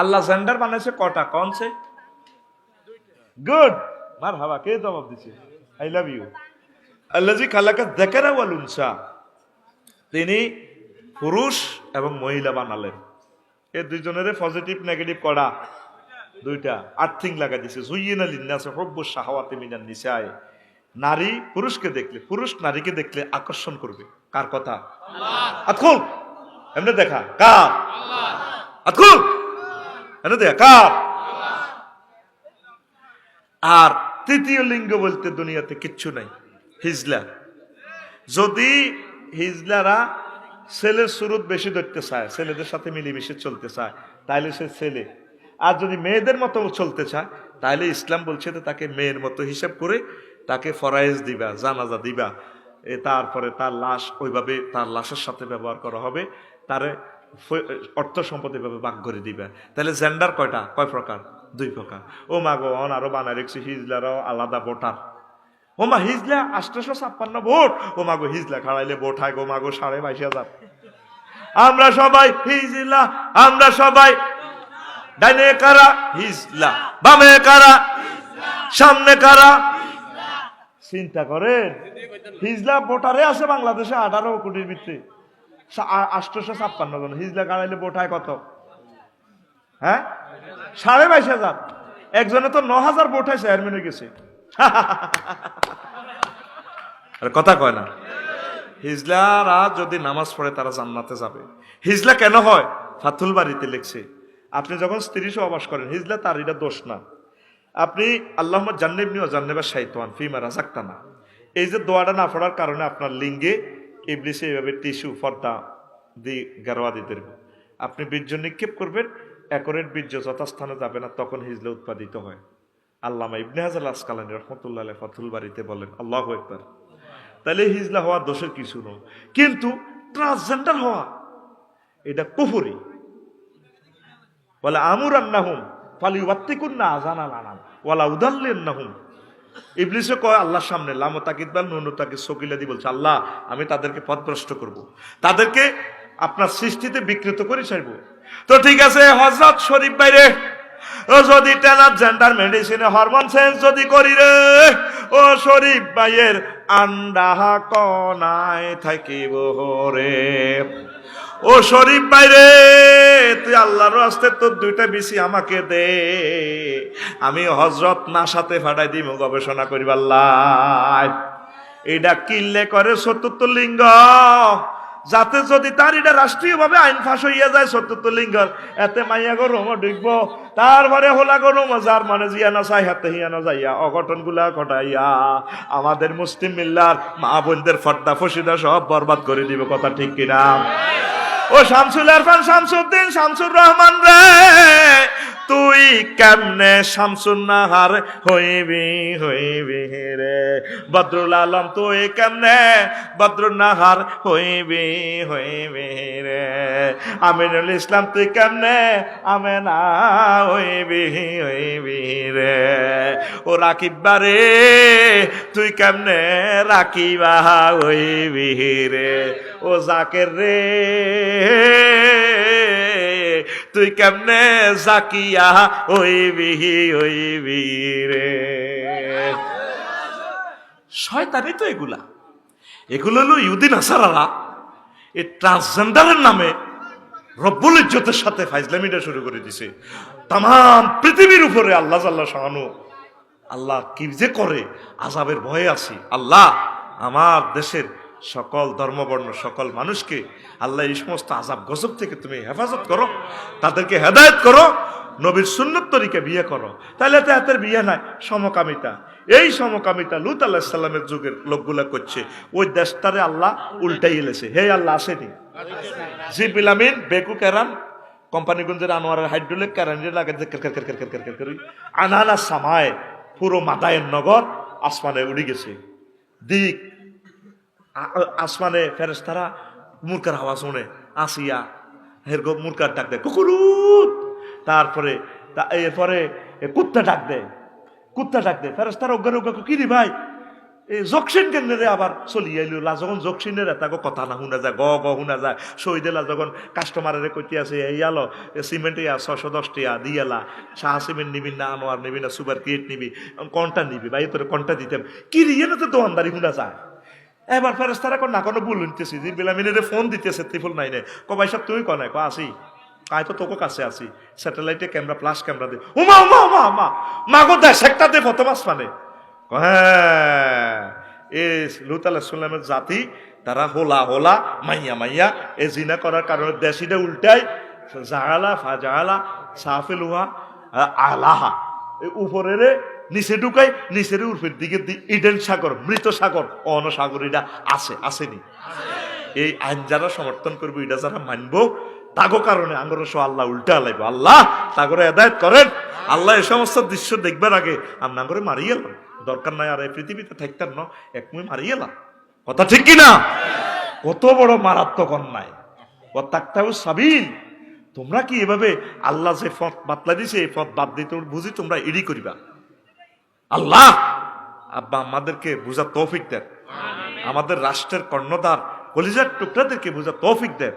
আল্লাহ gender বানাইছে কটা? কনছে good মার হাবা কে জবাব দিছে? আই লাভ ইউ আল্লাজি খালাকা দেখারা ওয়ালুনসা তিনি পুরুষ এবং মহিলা বানালেন। এ দুইজনের পজিটিভ নেগেটিভ করা দুইটা। আর্থিং লাগা দিছে। জুইয়েনা লিন্নাসে হব্য শাহওয়াতে মিনান নিসায়। নারী পুরুষকে দেখলে পুরুষ নারীকে দেখলে আকর্ষণ করবে। কার কথা? আতকুল এমনি দেখা। কার? আতকুল আর তৃতীয় লিঙ্গ বলতে দুনিয়াতে কিচ্ছু নাই হিজলা যদি হিজলারা ছেলের সুরত বেশি ধরতে চায় ছেলেদের সাথে মিলেমিশে চলতে চায় তাহলে সে ছেলে আর যদি মেয়েদের মতো চলতে চায় তাহলে ইসলাম বলছে যে তাকে মেয়ের মতো হিসাব করে তাকে ফরাইজ দিবা জানাজা দিবা তারপরে তার লাশ ওইভাবে তার লাশের সাথে ব্যবহার করা হবে তারে অর্থ সম্পদ এভাবে ভাগ করে দিবে। তাহলে জেন্ডার কয়টা? কয় প্রকার? দুই প্রকার। ও মাগো অন আরও বানায় রেখছি হিজলারাও আলাদা ভোটার। ও মা, হিজলা আষ্টশো ছাপ্পান্ন ভোট। ও মাগো হিজলা খাড়াইলে ভোট হয় গো মাগো সাড়ে বাইশ হাজার। আমরা সবাই হিজলা, আমরা সবাই ডাইনে কারা? হিজলা, বামে কারা? সামনে কারা? চিন্তা করেন, হিজলা ভোটারে আছে বাংলাদেশে আঠারো কোটির ভিত্তি। আষ্টশো ছাপ্পান্ন জন। হিজলা কাড়াইলে হয় কত? হ্যাঁ? সাড়ে বাইশ হাজার। একজনে তো ন হাজার হয় চেয়ারম্যানে গেছে। কথা কয় না। হিজলারা যদি নামাজ পড়ে, তারা জান্নাতে যাবে। হিজলা কেন হয়? ফাতুল বাড়িতে লেখছে, আপনি যখন স্ত্রী সহবাস করেন, হিজলা তার এটা দোষ না। আপনি আল্লাহ জান্নেবনি ও জান্নেবা শাইতান ফিমা রাজাক্তা না এই যে দোয়াটা না পড়ার কারণে আপনার লিঙ্গে ইবলিসে এইভাবে টিস্যু ফর্দা দিয়ে গারোয়া দিতে। আপনি বীর্য নিক্ষেপ করবেন, একরের বীর্য যথাস্থানে যাবে না, তখন হিজলা উৎপাদিত হয়। আল্লামা ইবনে হাজার আসকালানি রহমতুল্লাহ ফাতুল বাড়িতে বলেন, আল্লাহ একবার তাহলে হিজলা হওয়া দোষের কিছু নয় কিন্তু ট্রান্সজেন্ডার হওয়া, এটা কুফুরি। বলে আমুর আন্নাহুম ফালি ওয়াত্তিকুন না আজানা লানাম ওয়ালা উদাল্লেন নাহুম ইবলিসে কয়, আল্লাহর সামনে লামো তাকিদ বাল নুনু তাকে সকিলাদি বলছে, আল্লাহ, আমি তাদেরকে পথভ্রষ্ট করব। তাদেরকে আপনার সৃষ্টিতে বিকৃত করে ছাড়বো তো ঠিক আছে হজরত শরীফ বাইরে যদি ট্যানার জেন্ডার মেডিসিনে হরমোন চেঞ্জ যদি করি রে, ও শরীফ ভাইয়ের আন্ডা কনায় থাকিব রে ও শরীফ বাইরে তুই আল্লাহর রাস্তে তোর দুইটা বেশি আমাকে দে, আমি হজরত না সাথে ফাটাই দিব গবেষণা করিবার লাই এটা কিনলে করে চতুর্থ লিঙ্গ। যাতে যদি তার এটা রাষ্ট্রীয়ভাবে আইন ফাঁস হইয়া যায় চতুর্থ লিঙ্গর, এতে মাইয়া গো রোম ঢুকবো তারপরে হোলা গো রোম যার মানে জিয়া না চাই, হাতে হিয়া না যাইয়া। অঘটনগুলা ঘটাইয়া আমাদের মুসলিম মিল্লার মা বোনদের ফর্দা ফসিদা সব বরবাদ করে দিব, কথা ঠিক কিনা? ও শামসুল আরফান শামসুদ্দিন শামসুর রহমান রে। তুই কেমনে শামসুন নাহার হইবি হইবি রে? বদরুল আলম, তুই কেমনে বদরুল নাহার হইবি হইবি রে? আমিনুল ইসলাম, তুই কেমনে আমেনা হইবি হইবি রে? ও রাকিবা রে তুই কেমনে রাকিবা হইবি রে? ও জাকের রে তুই কেমনে জাকিয়া? হইবি হইবি রে শয়তানি তো এগুলা। এগুলো হলো ইউদিন আসারারা এই ট্রান্সজেন্ডারের নামে রব্বুল ইজ্জতের সাথে ফাইজলামিটা শুরু করে দিছে। তাম পৃথিবীর উপরে আল্লাহ আল্লাহ শাহানু। আল্লাহ কি যে করে আজাবের ভয়ে আছি। আল্লাহ, আমার দেশের সকল ধর্মবর্ণ, সকল মানুষকে আল্লাহ এই সমস্ত আজাব গজব থেকে তুমি হেফাজত করো, তাদেরকে হেদায়ত করো, নবীর সুন্নত তরিকে বিয়ে করো। তাহলে তো হাতের বিয়ে নাই, সমকামিতা। এই সমকামিতা লুত আল্লাহ সাল্লামের যুগের লোকগুলা করছে। ওই দেশটারে আল্লাহ উল্টাই এলেছে হে আল্লাহ, আসেনি? জি বিলামিন বেকু ক্যারাম কোম্পানিগঞ্জের আনোয়ারের হাইড্রোলিক ক্যারান্ডি লাগে আনানা সামায় পুরো মাদায়ের নগর আসমানে উড়ে গেছে। দিক আসমানে ফেরেস্তারা মুরকার হাওয়া শুনে, আসিয়া, হের মুরকার ডাক দেয় কুকুরুত! তারপরে এরপরে এ কুত্তা ডাক দেয় কুত্তা ডাক দেয় ফেরেস্তারা অজ্ঞান অজ্ঞা কি রে ভাই? এই জকসিন কেন্দ্রে আবার চলি আইলো? লা যখন জকসিনের এটা কথা না শুনা যায়, গ গ শুনা যায়। সইদেলা যখন কাস্টমারের কইতে আছে আলো সিমেন্ট ইয়া ছশো টিয়া দিয়ালা শাহ সিমেন্ট নিবি না, আনোয়ার নিবি না, সুপার ক্রিয়েট নিবি, কোনটা নিবি? ভাই, তোর কোনটা দিতাম কি রিয়ে না তো দোকানদারি শুনা যায়। এবার ফেরেস তারা না কোনো ভুল নিতেছি যে বিলামিনের ফোন দিতেছে ত্রিফল নাইনে। ক ভাই সাহেব তুই কনে ক আসি। কায় তো তোকে কাছে আসি। স্যাটেলাইটে ক্যামেরা প্লাস ক্যামেরা দে। উমা উমা উমা উমা। মাগো দেশ একটা দে ফটো মাস মানে। ক, হ্যাঁ। এ লুত আলাহিসাল্লামের জাতি তারা হোলা হোলা মাইয়া মাইয়া। এ জিনা করার কারণে দেশিটা উল্টাই জাহালা ফা জাহালা সাফেল উহা আলাহা। এই উপরের নিচে ঢুকাই, নিচের উর্ফের দিকে ইডেন সাগর, মৃত সাগর, অন সাগর এটা আছে, আসেনি। এই আইন যারা সমর্থন করব, এটা যারা মানবো, তাগো কারণে আঙ্গর সহ আল্লাহ উল্টা লাইব। আল্লাহ তাগরে এদায়ত করেন। আল্লাহ এ সমস্ত দৃশ্য দেখবার আগে আমরা করে মারিয়ে এলাম। দরকার নাই আর এই পৃথিবীতে থাকতেন না, এক মুই মারিয়ে এলাম। কথা ঠিক কি না কত বড় মারাত্মক অন্যায়। ও তাকতাও তোমরা কি এভাবে আল্লাহ যে পথ বাতলা দিছে, এই পথ বাদ দিতে বুঝি তোমরা এড়ি করিবা? আল্লাহ! আব্বা আমাদেরকে বোঝা তৌফিক দেন। আমাদের রাষ্ট্রের কর্ণধার কলিজার টুকরাদেরকে বোঝা তৌফিক দেন।